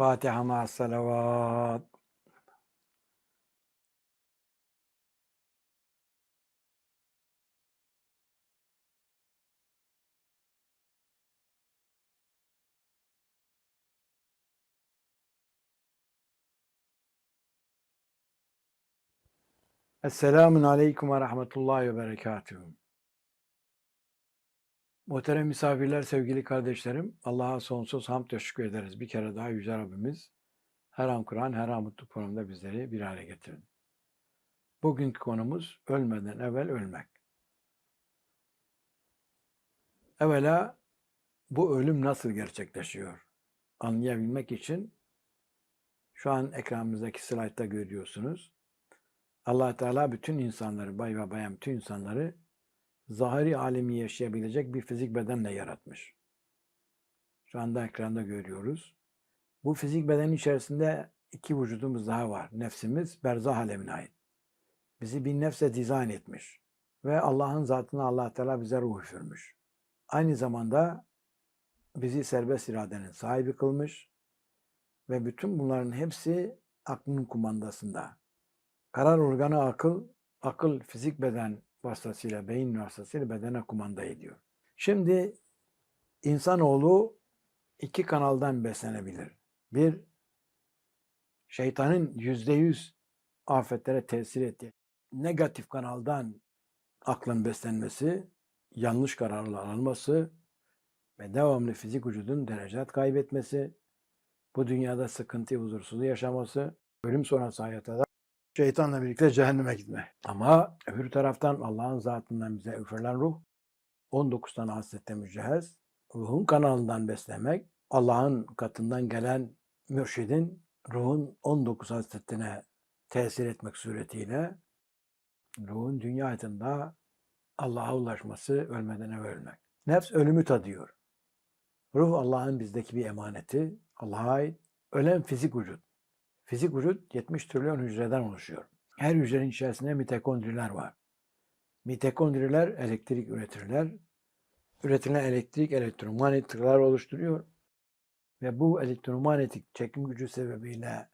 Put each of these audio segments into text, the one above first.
Fatiha ma salavat. Esselamun Aleyküm ve Rahmetullahi ve Berekatuhu. Muhterem misafirler, sevgili kardeşlerim, Allah'a sonsuz hamd teşekkür ederiz. Bir kere daha Yüce Rabbimiz her an Kur'an, her an mutlu programda bizleri bir araya getirin. Bugünkü konumuz ölmeden evvel ölmek. Evvela bu ölüm nasıl gerçekleşiyor? Anlayabilmek için şu an ekranımızdaki slaytta görüyorsunuz. allah Teala bütün insanları, bay ve bayan bütün insanları zahiri alemi yaşayabilecek bir fizik bedenle yaratmış. Şu anda ekranda görüyoruz. Bu fizik beden içerisinde iki vücudumuz daha var. Nefsimiz berzah alemine ait. Bizi bir nefse dizayn etmiş. Ve Allah'ın zatına allah Teala bize ruh üfürmüş. Aynı zamanda bizi serbest iradenin sahibi kılmış. Ve bütün bunların hepsi aklın kumandasında. Karar organı akıl, akıl fizik beden vasıtasıyla, beyin vasıtasıyla bedene kumanda ediyor. Şimdi insanoğlu iki kanaldan beslenebilir. Bir, şeytanın yüzde yüz afetlere tesir ettiği negatif kanaldan aklın beslenmesi, yanlış kararlar alması ve devamlı fizik vücudun derecat kaybetmesi, bu dünyada sıkıntı, huzursuzluğu yaşaması, ölüm sonrası hayata da şeytanla birlikte cehenneme gitme. Ama öbür taraftan Allah'ın zatından bize üfürülen ruh 19 tane hasrette mücehhez. Ruhun kanalından beslemek, Allah'ın katından gelen mürşidin ruhun 19 hasretine tesir etmek suretiyle ruhun dünya hayatında Allah'a ulaşması, ölmeden evvel ölmek. Nefs ölümü tadıyor. Ruh Allah'ın bizdeki bir emaneti, Allah'a ait. Ölen fizik vücut. Fizik vücut 70 trilyon hücreden oluşuyor. Her hücrenin içerisinde mitokondriler var. Mitokondriler elektrik üretirler. Üretilen elektrik elektromanyetikler oluşturuyor. Ve bu elektromanyetik çekim gücü sebebiyle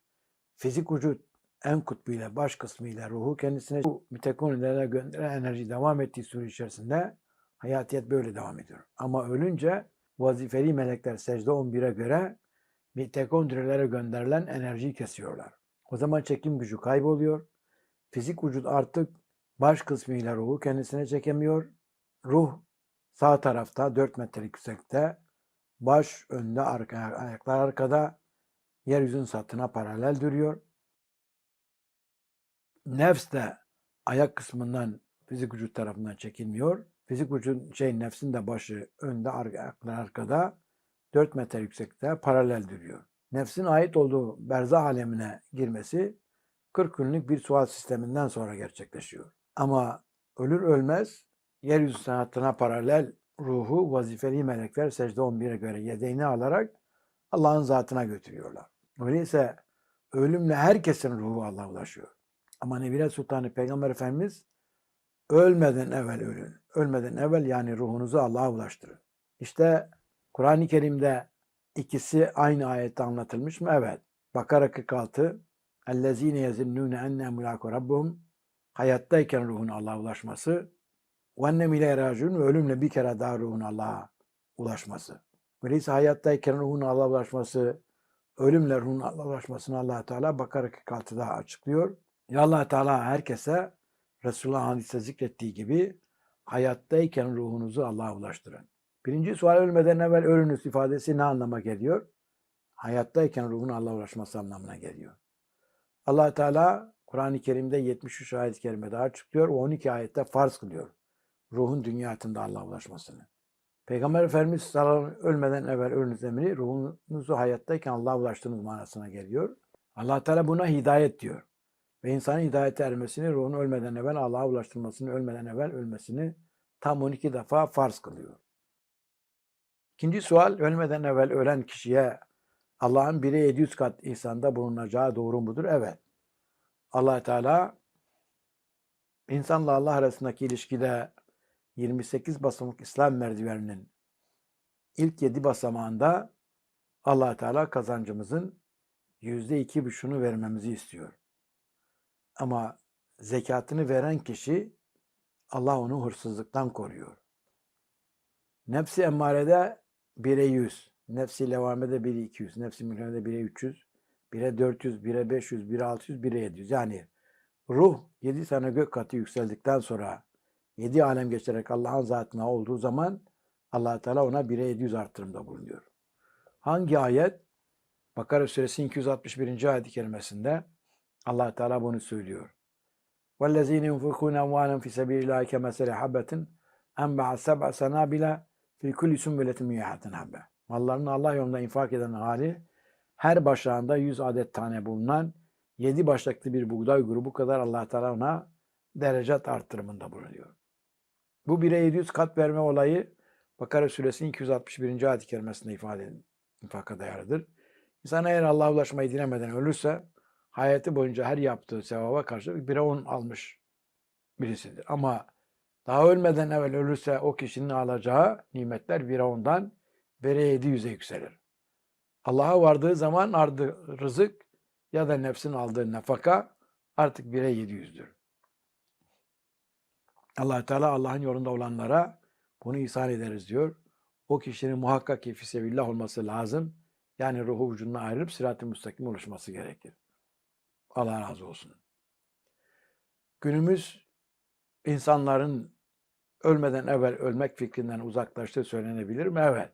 fizik vücut en kutbuyla, baş kısmıyla ruhu kendisine bu mitokondrilere gönderen enerji devam ettiği süre içerisinde hayatiyet böyle devam ediyor. Ama ölünce vazifeli melekler secde 11'e göre mitokondrilere gönderilen enerjiyi kesiyorlar. O zaman çekim gücü kayboluyor. Fizik vücut artık baş kısmıyla ruhu kendisine çekemiyor. Ruh sağ tarafta 4 metrelik yüksekte, baş önde, arka, ayaklar arkada, yeryüzünün satına paralel duruyor. Nefs de ayak kısmından fizik vücut tarafından çekilmiyor. Fizik vücut şey nefsin de başı önde, ayaklar arkada, 4 metre yüksekte paralel duruyor. Nefsin ait olduğu berzah alemine girmesi 40 günlük bir sual sisteminden sonra gerçekleşiyor. Ama ölür ölmez yeryüzü sanatına paralel ruhu vazifeli melekler secde 11'e göre yedeğini alarak Allah'ın zatına götürüyorlar. Öyleyse ölümle herkesin ruhu Allah'a ulaşıyor. Ama Nebile Sultanı Peygamber Efendimiz ölmeden evvel ölün. Ölmeden evvel yani ruhunuzu Allah'a ulaştırın. İşte Kur'an-ı Kerim'de ikisi aynı ayette anlatılmış mı? Evet. Bakara 46 اَلَّذ۪ينَ يَزِنُّونَ اَنَّا مُلَاكُ رَبُّهُمْ Hayattayken ruhun Allah'a ulaşması وَاَنَّمْ اِلَى رَاجُونَ Ölümle bir kere daha ruhun Allah'a ulaşması. Öyleyse hayattayken ruhun Allah'a ulaşması, ölümle ruhun Allah'a ulaşmasını allah Teala Bakara 46'da açıklıyor. Ya allah Teala herkese Resulullah hadiste zikrettiği gibi hayattayken ruhunuzu Allah'a ulaştırın. Birinci sual ölmeden evvel ölünüz ifadesi ne anlama geliyor? Hayattayken ruhun Allah'a ulaşması anlamına geliyor. allah Teala Kur'an-ı Kerim'de 73 ayet-i kerime daha açıklıyor. O 12 ayette farz kılıyor. Ruhun dünya hayatında Allah'a ulaşmasını. Peygamber Efendimiz sallallahu ölmeden evvel ölünüz emri ruhunuzu hayattayken Allah'a ulaştığınız manasına geliyor. allah Teala buna hidayet diyor. Ve insanın hidayete ermesini, ruhun ölmeden evvel Allah'a ulaştırmasını, ölmeden evvel ölmesini tam 12 defa farz kılıyor. İkinci sual, ölmeden evvel ölen kişiye Allah'ın biri 700 kat ihsanda bulunacağı doğru mudur? Evet. allah Teala insanla Allah arasındaki ilişkide 28 basamak İslam merdiveninin ilk 7 basamağında allah Teala kazancımızın yüzde iki buçuğunu vermemizi istiyor. Ama zekatını veren kişi Allah onu hırsızlıktan koruyor. Nefsi emmarede 1'e 100. Nefsi levamede 1'e 200. Nefsi milyonede 1'e 300. 1'e 400, 1'e 500, 1'e 600, 1'e 700. Yani ruh 7 tane gök katı yükseldikten sonra 7 alem geçerek Allah'ın zatına olduğu zaman allah Teala ona 1'e 700 artırımda bulunuyor. Hangi ayet? Bakara suresi 261. ayet-i kerimesinde allah Teala bunu söylüyor. وَالَّذ۪ينَ يُنْفِقُونَ اَمْوَالًا فِي سَب۪يلِ اللّٰهِ كَمَثَلِ حَبَّةٍ اَنْبَعَ سَبْعَ سَنَابِلَ Fi kulli sümbületin miyahatin habbe. Mallarını Allah yolunda infak eden hali her başağında yüz adet tane bulunan yedi başlıklı bir buğday grubu kadar Allah Teala ona derecat arttırımında bulunuyor. Bu bire 700 kat verme olayı Bakara suresinin 261. ayet-i kerimesinde ifade edin. infaka dayalıdır. İnsan eğer Allah'a ulaşmayı dilemeden ölürse hayatı boyunca her yaptığı sevaba karşılık bire on almış birisidir. Ama daha ölmeden evvel ölürse o kişinin alacağı nimetler 1'e 10'dan 1'e 700'e yükselir. Allah'a vardığı zaman ardı rızık ya da nefsin aldığı nafaka artık 1'e 700'dür. allah Teala Allah'ın yolunda olanlara bunu ihsan ederiz diyor. O kişinin muhakkak ki fisebillah olması lazım. Yani ruhu vücuduna ayrılıp sırat-ı müstakim oluşması gerekir. Allah razı olsun. Günümüz insanların ölmeden evvel ölmek fikrinden uzaklaştığı söylenebilir mi? Evet.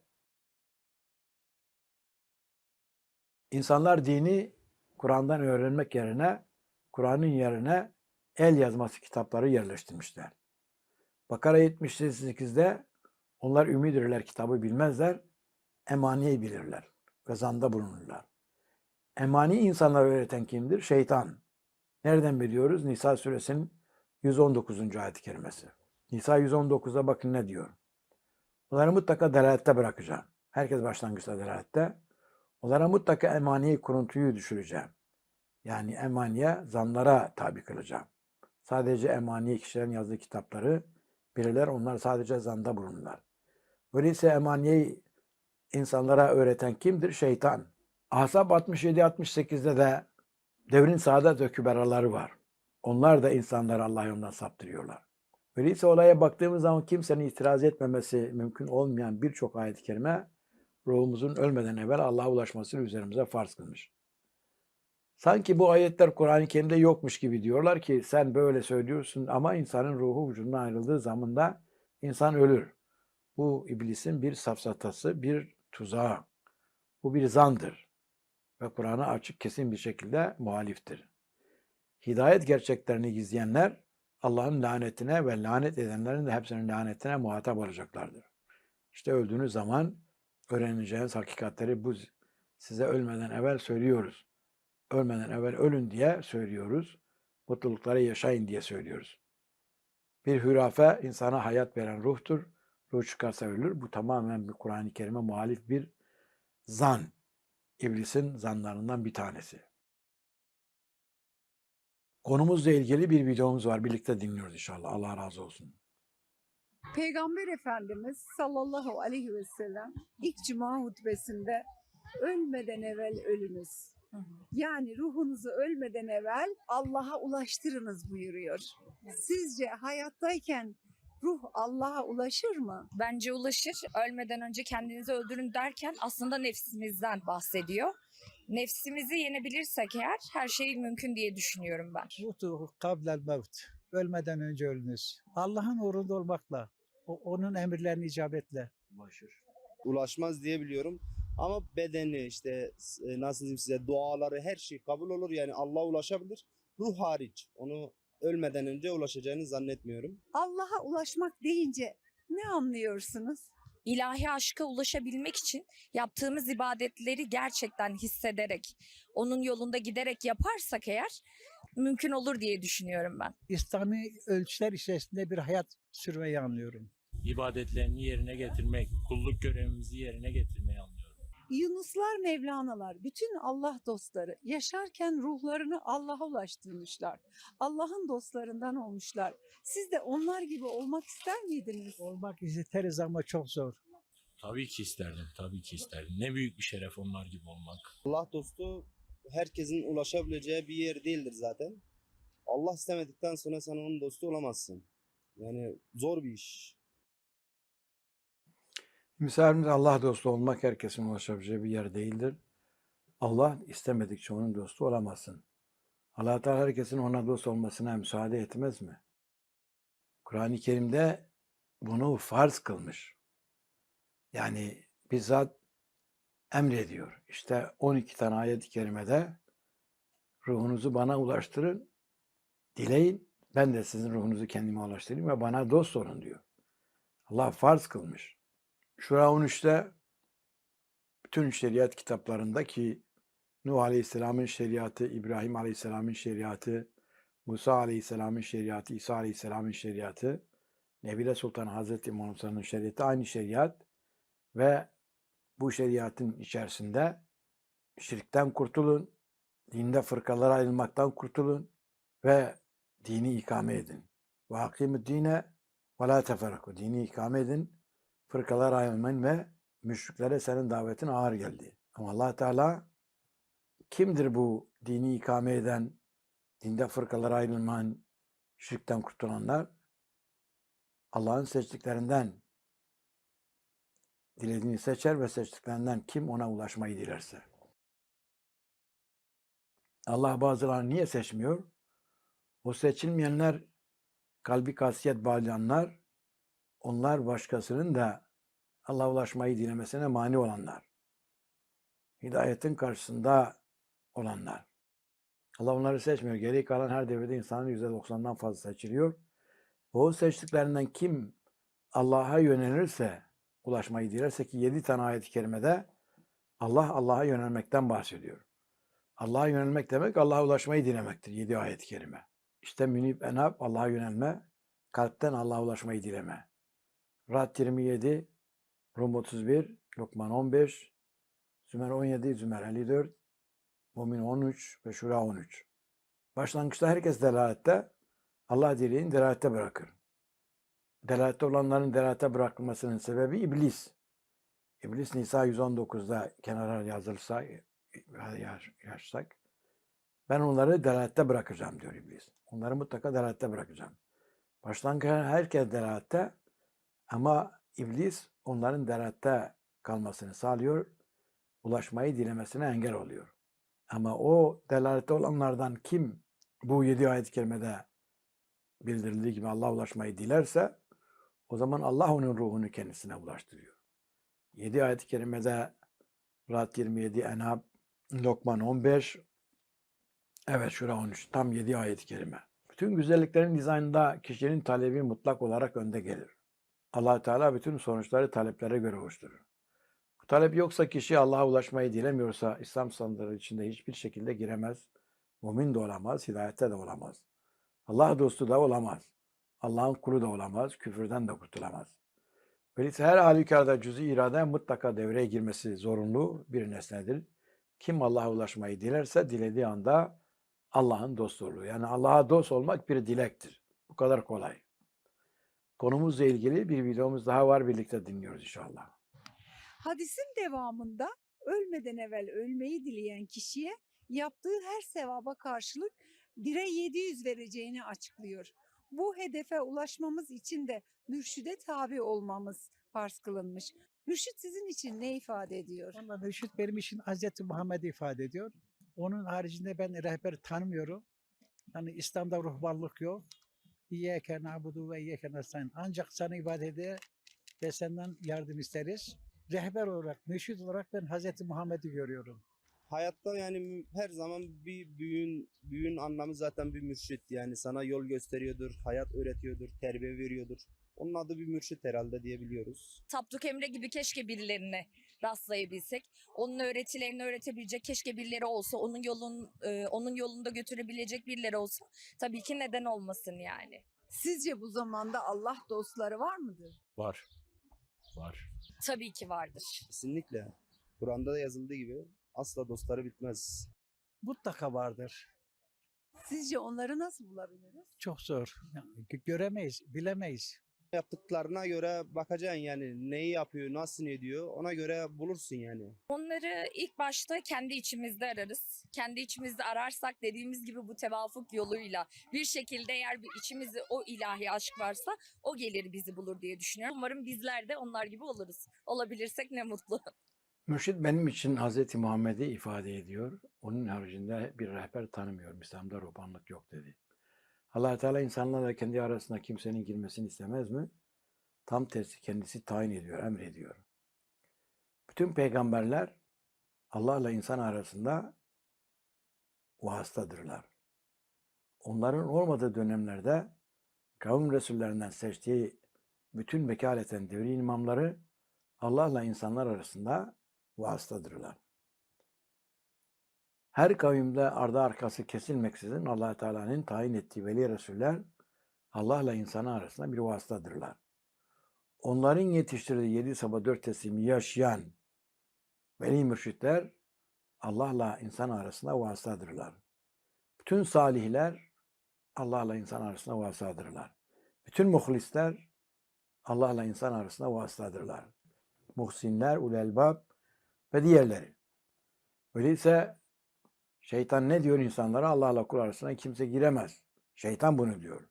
İnsanlar dini Kur'an'dan öğrenmek yerine Kur'an'ın yerine el yazması kitapları yerleştirmişler. Bakara 78'de onlar ümidirler kitabı bilmezler, emaniyeyi bilirler ve zanda bulunurlar. Emani insanlara öğreten kimdir? Şeytan. Nereden biliyoruz? Nisa suresinin 119. ayet-i kerimesi. Nisa 119'da bakın ne diyor. Onları mutlaka delalette bırakacağım. Herkes başlangıçta delalette. Onlara mutlaka emaniye kuruntuyu düşüreceğim. Yani emaniye zanlara tabi kılacağım. Sadece emaniye kişilerin yazdığı kitapları bilirler. Onlar sadece zanda bulunurlar. Öyleyse emaniyeyi insanlara öğreten kimdir? Şeytan. Ahzab 67-68'de de devrin saadet ve var. Onlar da insanları Allah yolundan saptırıyorlar. Öyleyse olaya baktığımız zaman kimsenin itiraz etmemesi mümkün olmayan birçok ayet-i kerime ruhumuzun ölmeden evvel Allah'a ulaşmasını üzerimize farz kılmış. Sanki bu ayetler Kur'an-ı Kerim'de yokmuş gibi diyorlar ki sen böyle söylüyorsun ama insanın ruhu vücudundan ayrıldığı zamanda insan ölür. Bu iblisin bir safsatası, bir tuzağı. Bu bir zandır. Ve Kur'an'a açık kesin bir şekilde muhaliftir. Hidayet gerçeklerini gizleyenler Allah'ın lanetine ve lanet edenlerin de hepsinin lanetine muhatap olacaklardır. İşte öldüğünüz zaman öğreneceğiniz hakikatleri bu size ölmeden evvel söylüyoruz. Ölmeden evvel ölün diye söylüyoruz. Mutlulukları yaşayın diye söylüyoruz. Bir hürafe insana hayat veren ruhtur. Ruh çıkarsa ölür. Bu tamamen bir Kur'an-ı Kerim'e muhalif bir zan. İblisin zanlarından bir tanesi. Konumuzla ilgili bir videomuz var. Birlikte dinliyoruz inşallah. Allah razı olsun. Peygamber Efendimiz sallallahu aleyhi ve sellem ilk cuma hutbesinde ölmeden evvel ölünüz. Yani ruhunuzu ölmeden evvel Allah'a ulaştırınız buyuruyor. Sizce hayattayken ruh Allah'a ulaşır mı? bence ulaşır. Ölmeden önce kendinizi öldürün derken aslında nefsimizden bahsediyor. Nefsimizi yenebilirsek eğer her şey mümkün diye düşünüyorum ben. Mutu kablel mevt. Ölmeden önce ölünüz. Allah'ın uğrunda olmakla, o- onun emirlerine icabetle. ulaşmaz diye biliyorum. Ama bedeni işte e, nasıl diyeyim size duaları her şey kabul olur. Yani Allah'a ulaşabilir. Ruh hariç. Onu ölmeden önce ulaşacağını zannetmiyorum. Allah'a ulaşmak deyince ne anlıyorsunuz? İlahi aşka ulaşabilmek için yaptığımız ibadetleri gerçekten hissederek, onun yolunda giderek yaparsak eğer mümkün olur diye düşünüyorum ben. İslami ölçüler içerisinde bir hayat sürmeyi anlıyorum. ibadetlerini yerine getirmek, kulluk görevimizi yerine getirmeyi anlıyorum. Yunuslar, Mevlanalar, bütün Allah dostları yaşarken ruhlarını Allah'a ulaştırmışlar. Allah'ın dostlarından olmuşlar. Siz de onlar gibi olmak ister miydiniz? Olmak isteriz ama çok zor. Tabii ki isterdim, tabii ki isterdim. Ne büyük bir şeref onlar gibi olmak. Allah dostu herkesin ulaşabileceği bir yer değildir zaten. Allah istemedikten sonra sen onun dostu olamazsın. Yani zor bir iş. Misafirimiz Allah dostu olmak herkesin ulaşabileceği bir yer değildir. Allah istemedikçe onun dostu olamazsın. allah Teala herkesin ona dost olmasına müsaade etmez mi? Kur'an-ı Kerim'de bunu farz kılmış. Yani bizzat emrediyor. İşte 12 tane ayet-i kerimede ruhunuzu bana ulaştırın, dileyin, ben de sizin ruhunuzu kendime ulaştırayım ve bana dost olun diyor. Allah farz kılmış. Şura 13'te bütün şeriat kitaplarında ki Nuh Aleyhisselam'ın şeriatı, İbrahim Aleyhisselam'ın şeriatı, Musa Aleyhisselam'ın şeriatı, İsa Aleyhisselam'ın şeriatı, Nebile Sultan Hazreti Muhammed'in şeriatı aynı şeriat ve bu şeriatın içerisinde şirkten kurtulun, dinde fırkalara ayrılmaktan kurtulun ve dini ikame edin. Ve hakimü dine ve la teferraku. Dini ikame edin, fırkalara ayrılmayın ve müşriklere senin davetin ağır geldi. Ama allah Teala kimdir bu dini ikame eden, dinde fırkalara ayrılmayan, şirkten kurtulanlar? Allah'ın seçtiklerinden dilediğini seçer ve seçtiklerinden kim ona ulaşmayı dilerse. Allah bazılarını niye seçmiyor? O seçilmeyenler kalbi kasiyet bağlayanlar, onlar başkasının da Allah'a ulaşmayı dilemesine mani olanlar. Hidayetin karşısında olanlar. Allah onları seçmiyor. Geri kalan her devirde insanın %90'dan fazla seçiliyor. O seçtiklerinden kim Allah'a yönelirse, ulaşmayı dilerse ki 7 tane ayet-i kerimede Allah Allah'a yönelmekten bahsediyor. Allah'a yönelmek demek Allah'a ulaşmayı dilemektir. 7 ayet-i kerime. İşte münib enab Allah'a yönelme, kalpten Allah'a ulaşmayı dileme. Rad 27, Rum 31, Lokman 15, Zümer 17, Zümer 54, Mümin 13 ve Şura 13. Başlangıçta herkes delalette, Allah dileğini delalette bırakır. Delalette olanların delalette bırakılmasının sebebi iblis. İblis Nisa 119'da kenara yazılsa, yazsak, ben onları delalette bırakacağım diyor iblis. Onları mutlaka delalette bırakacağım. Başlangıçta herkes delalette ama iblis onların delalette kalmasını sağlıyor, ulaşmayı dilemesine engel oluyor. Ama o delalette olanlardan kim bu yedi ayet-i kerimede bildirildiği gibi Allah'a ulaşmayı dilerse o zaman Allah onun ruhunu kendisine ulaştırıyor. Yedi ayet-i kerimede Rad 27, Enhab, Lokman 15, evet Şura 13, tam yedi ayet-i kerime. Bütün güzelliklerin dizaynında kişinin talebi mutlak olarak önde gelir. Allah Teala bütün sonuçları taleplere göre oluşturur. Bu talep yoksa kişi Allah'a ulaşmayı dilemiyorsa İslam sandırı içinde hiçbir şekilde giremez. Mümin de olamaz, hidayette de olamaz. Allah dostu da olamaz. Allah'ın kulu da olamaz, küfürden de kurtulamaz. Öyleyse her halükarda cüz'i irade mutlaka devreye girmesi zorunlu bir nesnedir. Kim Allah'a ulaşmayı dilerse dilediği anda Allah'ın olur. Yani Allah'a dost olmak bir dilektir. Bu kadar kolay. Konumuzla ilgili bir videomuz daha var birlikte dinliyoruz inşallah. Hadisin devamında ölmeden evvel ölmeyi dileyen kişiye yaptığı her sevaba karşılık 1'e 700 vereceğini açıklıyor. Bu hedefe ulaşmamız için de mürşide tabi olmamız farz kılınmış. Mürşit sizin için ne ifade ediyor? Valla mürşit benim için Hazreti Muhammed ifade ediyor. Onun haricinde ben rehber tanımıyorum. Yani İslam'da ruhbanlık yok. İyyâke na'budu ve iyyâke nestaîn. Ancak sana ibadete ve senden yardım isteriz. Rehber olarak, mürşit olarak ben Hazreti Muhammed'i görüyorum. Hayatta yani her zaman bir büyün büyün anlamı zaten bir mürşit. Yani sana yol gösteriyordur, hayat öğretiyordur, terbiye veriyordur. Onun adı bir mürşit herhalde diyebiliyoruz. Tapduk Emre gibi keşke birilerine rastlayabilsek. Onun öğretilerini öğretebilecek keşke birileri olsa. Onun yolun e, onun yolunda götürebilecek birileri olsa. Tabii ki neden olmasın yani. Sizce bu zamanda Allah dostları var mıdır? Var. Var. Tabii ki vardır. Kesinlikle. Kur'an'da da yazıldığı gibi asla dostları bitmez. Mutlaka vardır. Sizce onları nasıl bulabiliriz? Çok zor. Göremeyiz, bilemeyiz. Yaptıklarına göre bakacaksın yani neyi yapıyor, nasıl ediyor ona göre bulursun yani. Onları ilk başta kendi içimizde ararız. Kendi içimizde ararsak dediğimiz gibi bu tevafuk yoluyla bir şekilde eğer bir içimizde o ilahi aşk varsa o gelir bizi bulur diye düşünüyorum. Umarım bizler de onlar gibi oluruz. Olabilirsek ne mutlu. Mürşit benim için Hz. Muhammed'i ifade ediyor. Onun haricinde bir rehber tanımıyorum. İslam'da ruhbanlık yok dedi. Allah Teala insanlarla kendi arasında kimsenin girmesini istemez mi? Tam tersi kendisi tayin ediyor, emrediyor. Bütün peygamberler Allah'la insan arasında vasıtadırlar. Onların olmadığı dönemlerde kavim resullerinden seçtiği bütün vekaleten devri imamları Allah'la insanlar arasında vasıtadırlar. Her kavimde ardı arkası kesilmeksizin allah Teala'nın tayin ettiği veli Resuller Allah'la insanı arasında bir vasıtadırlar. Onların yetiştirdiği yedi sabah dört teslimi yaşayan veli mürşitler Allah'la insan arasında vasıtadırlar. Bütün salihler Allah'la insan arasında vasıtadırlar. Bütün muhlisler Allah'la insan arasında vasıtadırlar. Muhsinler, ulelbab ve diğerleri. Öyleyse şeytan ne diyor insanlara? Allah'la kul arasına kimse giremez. Şeytan bunu diyor.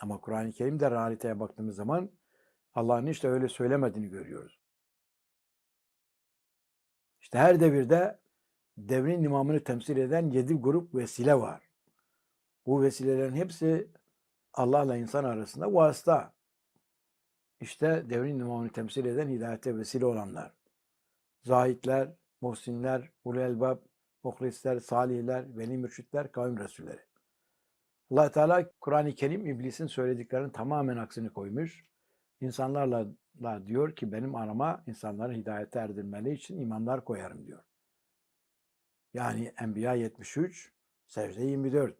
Ama Kur'an-ı Kerim'de realiteye baktığımız zaman Allah'ın işte öyle söylemediğini görüyoruz. İşte her devirde devrin imamını temsil eden yedi grup vesile var. Bu vesilelerin hepsi Allah'la insan arasında vasıta. İşte devrin imamını temsil eden hidayete vesile olanlar. Zahitler, muhsinler, ulul elbab, muhlisler, salihler, veli mürşitler, kavim resulleri. allah Teala Kur'an-ı Kerim iblisin söylediklerinin tamamen aksini koymuş. İnsanlarla da diyor ki benim arama insanları hidayete erdirmeli için imamlar koyarım diyor. Yani Enbiya 73, Secde 24.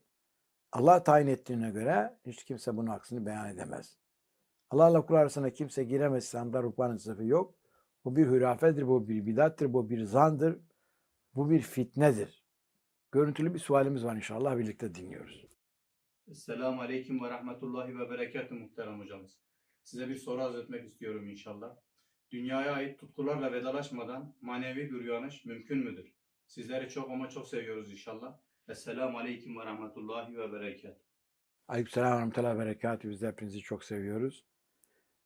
Allah tayin ettiğine göre hiç kimse bunun aksini beyan edemez. Allah'la kul arasına kimse giremez. İslam'da ruhbanın sınıfı yok. Bu bir hürafedir, bu bir bidattır, bu bir zandır, bu bir fitnedir. Görüntülü bir sualimiz var inşallah birlikte dinliyoruz. Esselamu Aleyküm ve Rahmetullahi ve Berekatü muhterem hocamız. Size bir soru arz etmek istiyorum inşallah. Dünyaya ait tutkularla vedalaşmadan manevi bir uyanış mümkün müdür? Sizleri çok ama çok seviyoruz inşallah. Esselamu Aleyküm ve Rahmetullahi ve Berekatü. Aleykümselam ve rahmetullahi ve berekatü. Biz de hepinizi çok seviyoruz.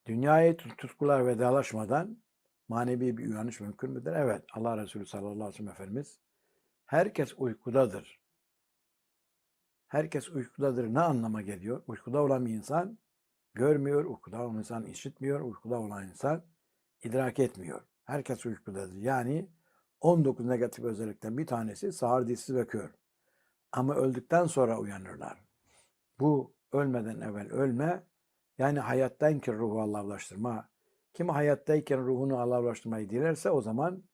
Dünyaya tut- tutkular vedalaşmadan manevi bir uyanış mümkün müdür? Evet. Allah Resulü sallallahu aleyhi ve sellem Efendimiz herkes uykudadır. Herkes uykudadır. Ne anlama geliyor? Uykuda olan bir insan görmüyor, uykuda olan insan işitmiyor, uykuda olan insan idrak etmiyor. Herkes uykudadır. Yani 19 negatif özellikten bir tanesi sağır dilsiz ve kör. Ama öldükten sonra uyanırlar. Bu ölmeden evvel ölme, yani hayattayken ruhu Allah'laştırma. Kim hayattayken ruhunu Allah'laştırmayı dilerse o zaman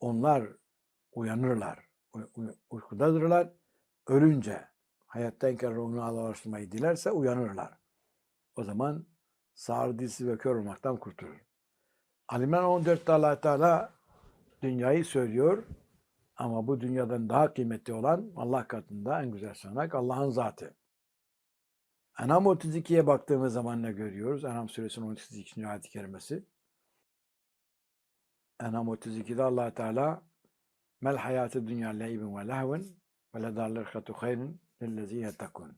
onlar uyanırlar. Uy- uy- Uykudadırlar. Ölünce hayattayken ruhunu Allah'laştırmayı dilerse uyanırlar. O zaman sağır dilsiz ve kör olmaktan kurtulur. Alimran 14'te allah Teala dünyayı söylüyor ama bu dünyadan daha kıymetli olan Allah katında en güzel sığınak Allah'ın zatı. Enam 32'ye baktığımız zaman ne görüyoruz? Enam suresinin 32. ayet-i kerimesi. Enam 32'de allah Teala Mel hayatı dünya leybin ve lehvin ve ledarlırkatu hayrun lillezine yettekun.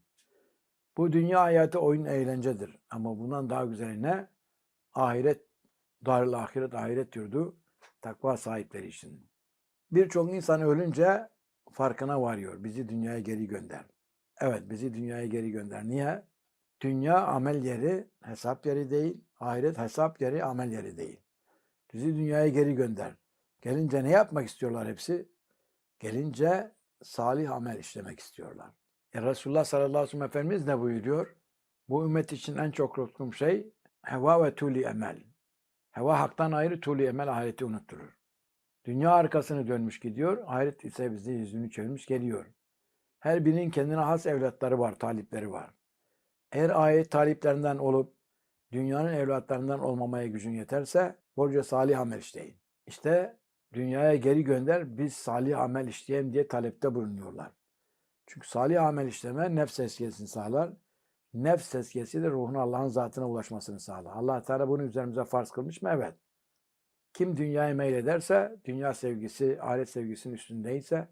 Bu dünya hayatı oyun eğlencedir. Ama bundan daha güzeli ne? Ahiret, darıl ahiret, ahiret yurdu takva sahipleri için. Birçok insan ölünce farkına varıyor. Bizi dünyaya geri gönder. Evet bizi dünyaya geri gönder. Niye? Dünya amel yeri, hesap yeri değil. Ahiret hesap yeri, amel yeri değil. Bizi dünyaya geri gönder. Gelince ne yapmak istiyorlar hepsi? Gelince salih amel işlemek istiyorlar. E Resulullah sallallahu aleyhi ve sellem Efendimiz ne buyuruyor? Bu ümmet için en çok korktuğum şey heva ve tuli emel. Heva haktan ayrı, tuli emel ahireti unutturur. Dünya arkasını dönmüş gidiyor, ahiret ise bizi yüzünü çevirmiş geliyor. Her birinin kendine has evlatları var, talipleri var. Eğer ayet taliplerinden olup dünyanın evlatlarından olmamaya gücün yeterse borca salih amel işleyin. İşte dünyaya geri gönder biz salih amel işleyelim diye talepte bulunuyorlar. Çünkü salih amel işleme nefs eskiyesini sağlar. Nefs tezkiyesi de ruhun Allah'ın zatına ulaşmasını sağlar. allah Teala bunu üzerimize farz kılmış mı? Evet. Kim dünyaya meylederse, dünya sevgisi, ahiret sevgisinin üstündeyse,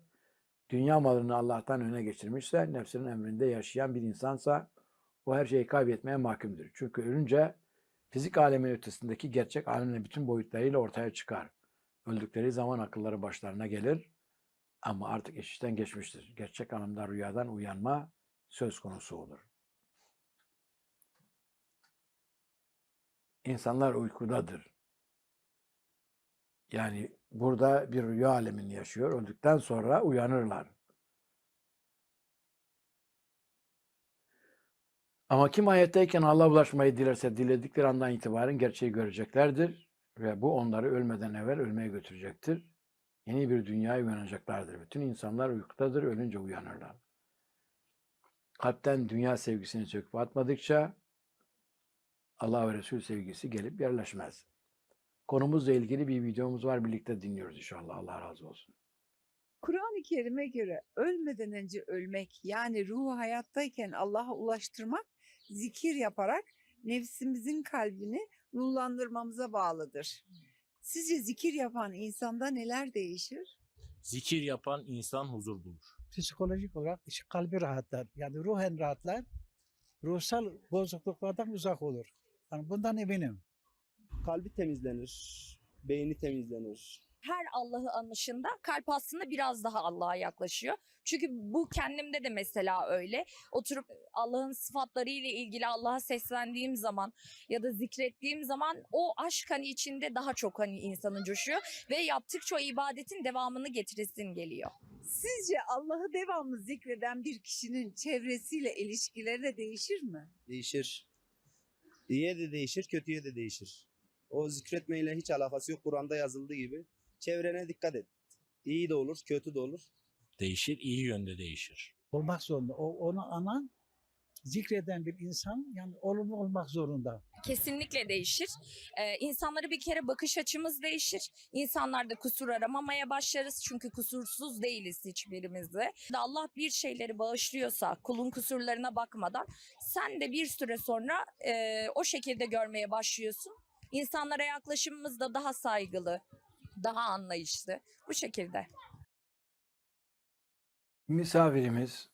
dünya malını Allah'tan öne geçirmişse, nefsinin emrinde yaşayan bir insansa, o her şeyi kaybetmeye mahkumdur. Çünkü ölünce fizik alemin ötesindeki gerçek alemle bütün boyutlarıyla ortaya çıkar. Öldükleri zaman akılları başlarına gelir ama artık iş işten geçmiştir. Gerçek anlamda rüyadan uyanma söz konusu olur. İnsanlar uykudadır. Yani burada bir rüya alemini yaşıyor. Öldükten sonra uyanırlar. Ama kim hayattayken Allah'a ulaşmayı dilerse diledikleri andan itibaren gerçeği göreceklerdir. Ve bu onları ölmeden evvel ölmeye götürecektir. Yeni bir dünyaya uyanacaklardır. Bütün insanlar uykudadır, ölünce uyanırlar. Kalpten dünya sevgisini söküp atmadıkça Allah ve Resul sevgisi gelip yerleşmez. Konumuzla ilgili bir videomuz var. Birlikte dinliyoruz inşallah. Allah razı olsun. Kur'an-ı Kerim'e göre ölmeden önce ölmek yani ruhu hayattayken Allah'a ulaştırmak zikir yaparak nefsimizin kalbini nurlandırmamıza bağlıdır. Sizce zikir yapan insanda neler değişir? Zikir yapan insan huzur bulur. Psikolojik olarak işte kalbi rahatlar. Yani ruhen rahatlar. Ruhsal bozukluklardan uzak olur. Yani bundan eminim. Kalbi temizlenir, beyni temizlenir. her Allah'ı anışında kalp aslında biraz daha Allah'a yaklaşıyor. Çünkü bu kendimde de mesela öyle. Oturup Allah'ın sıfatlarıyla ilgili Allah'a seslendiğim zaman ya da zikrettiğim zaman o aşk hani içinde daha çok hani insanın coşuyor ve yaptıkça o ibadetin devamını getiresin geliyor. Sizce Allah'ı devamlı zikreden bir kişinin çevresiyle ilişkileri de değişir mi? Değişir. İyiye de değişir, kötüye de değişir. O zikretmeyle hiç alakası yok. Kur'an'da yazıldığı gibi. Çevrene dikkat et. İyi de olur, kötü de olur. Değişir, iyi yönde değişir. Olmak zorunda. O, onu anan zikreden bir insan yani olumlu olmak zorunda. kesinlikle değişir. Ee, insanlara bir kere bakış açımız değişir. İnsanlarda kusur aramamaya başlarız çünkü kusursuz değiliz hiçbirimiz de. Allah bir şeyleri bağışlıyorsa kulun kusurlarına bakmadan sen de bir süre sonra e, o şekilde görmeye başlıyorsun. İnsanlara yaklaşımımız da daha saygılı, daha anlayışlı bu şekilde. Misafirimiz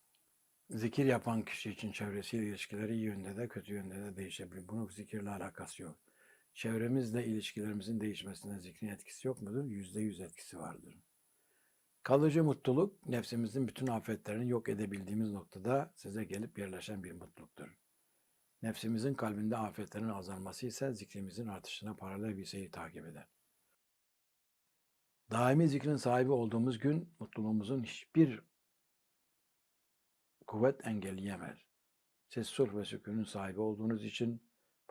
zikir yapan kişi için çevresiyle ilişkileri iyi yönde de kötü yönde de değişebilir. Bunun zikirle alakası yok. Çevremizle ilişkilerimizin değişmesinde zikrin etkisi yok mudur? Yüzde yüz etkisi vardır. Kalıcı mutluluk nefsimizin bütün afetlerini yok edebildiğimiz noktada size gelip yerleşen bir mutluluktur. Nefsimizin kalbinde afetlerin azalması ise zikrimizin artışına paralel bir seyir takip eder. Daimi zikrin sahibi olduğumuz gün mutluluğumuzun hiçbir kuvvet engelleyemez. Siz sulh ve sükunun sahibi olduğunuz için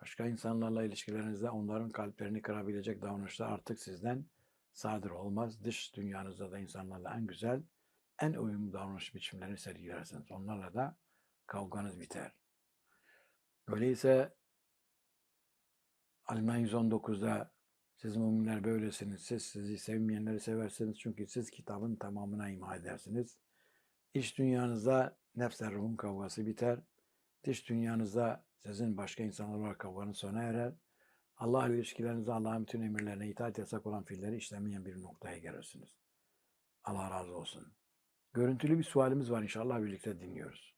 başka insanlarla ilişkilerinizde onların kalplerini kırabilecek davranışlar artık sizden sadır olmaz. Dış dünyanızda da insanlarla en güzel, en uyumlu davranış biçimlerini sergilersiniz. Onlarla da kavganız biter. Öyleyse Alman 119'da siz müminler böylesiniz, siz sizi sevmeyenleri seversiniz çünkü siz kitabın tamamına ima edersiniz. İç dünyanızda nefsle ruhun kavgası biter. Dış dünyanızda sizin başka insanlarla kavganız sona erer. Allah ile ilişkilerinizde Allah'ın bütün emirlerine itaat yasak olan fiilleri işlemeyen bir noktaya gelirsiniz. Allah razı olsun. Görüntülü bir sualimiz var inşallah birlikte dinliyoruz.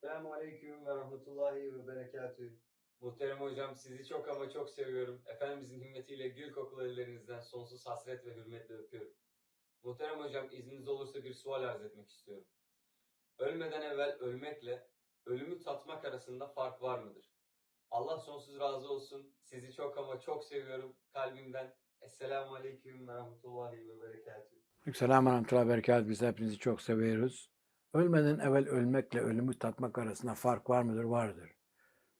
Selamun Aleyküm ve Rahmetullahi ve Berekatühü. Muhterem hocam sizi çok ama çok seviyorum. Efendimizin himmetiyle gül kokulu ellerinizden sonsuz hasret ve hürmetle öpüyorum. Muhterem hocam izniniz olursa bir sual arz etmek istiyorum. Ölmeden evvel ölmekle ölümü tatmak arasında fark var mıdır? Allah sonsuz razı olsun. Sizi çok ama çok seviyorum kalbimden. Esselamu Aleyküm ve Rahmetullahi ve Berekatühü. Selamun Aleyküm ve Berekat. Biz hepinizi çok seviyoruz. Ölmeden evvel ölmekle ölümü tatmak arasında fark var mıdır? Vardır.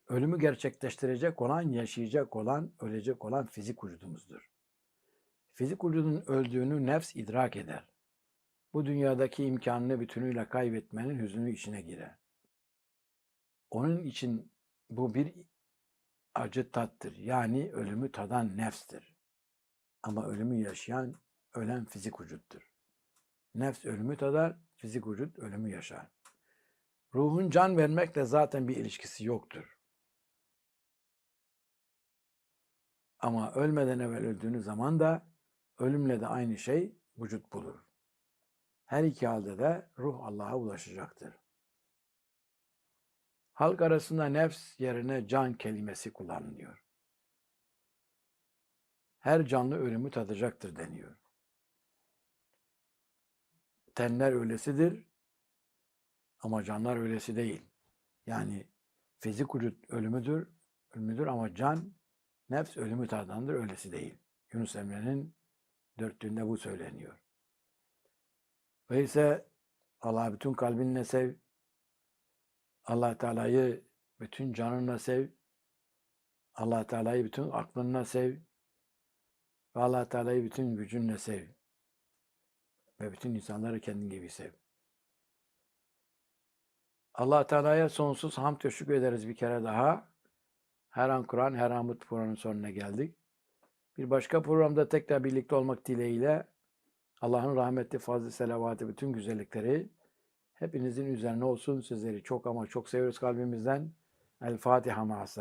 Ölümü gerçekleştirecek olan, yaşayacak olan, ölecek olan fizik vücudumuzdur. Fizik vücudun öldüğünü nefs idrak eder. Bu dünyadaki imkanını bütünüyle kaybetmenin hüznü içine girer. Onun için bu bir acı tattır. Yani ölümü tadan nefstir. Ama ölümü yaşayan, ölen fizik vücuttur. Nefs ölümü tadar, fizik vücut ölümü yaşar. Ruhun can vermekle zaten bir ilişkisi yoktur. Ama ölmeden evvel öldüğünüz zaman da ölümle de aynı şey vücut bulur. Her iki halde de ruh Allah'a ulaşacaktır. Halk arasında nefs yerine can kelimesi kullanılıyor. Her canlı ölümü tadacaktır deniyor. Tenler öylesidir ama canlar öylesi değil. Yani fizik vücut ölümüdür, ölümüdür ama can, nefs ölümü tadandır, öylesi değil. Yunus Emre'nin dörtlüğünde bu söyleniyor. Öyleyse Allah'ı bütün kalbinle sev, allah Teala'yı bütün canınla sev, allah Teala'yı bütün aklınla sev ve allah Teala'yı bütün gücünle sev ve bütün insanları kendin gibi sev. allah Teala'ya sonsuz hamd ve şükür ederiz bir kere daha. Her an Kur'an, her an bu programın sonuna geldik. Bir başka programda tekrar birlikte olmak dileğiyle Allah'ın rahmeti, fazla selavatı, bütün güzellikleri hepinizin üzerine olsun. Sizleri çok ama çok seviyoruz kalbimizden. El Fatiha ma'as.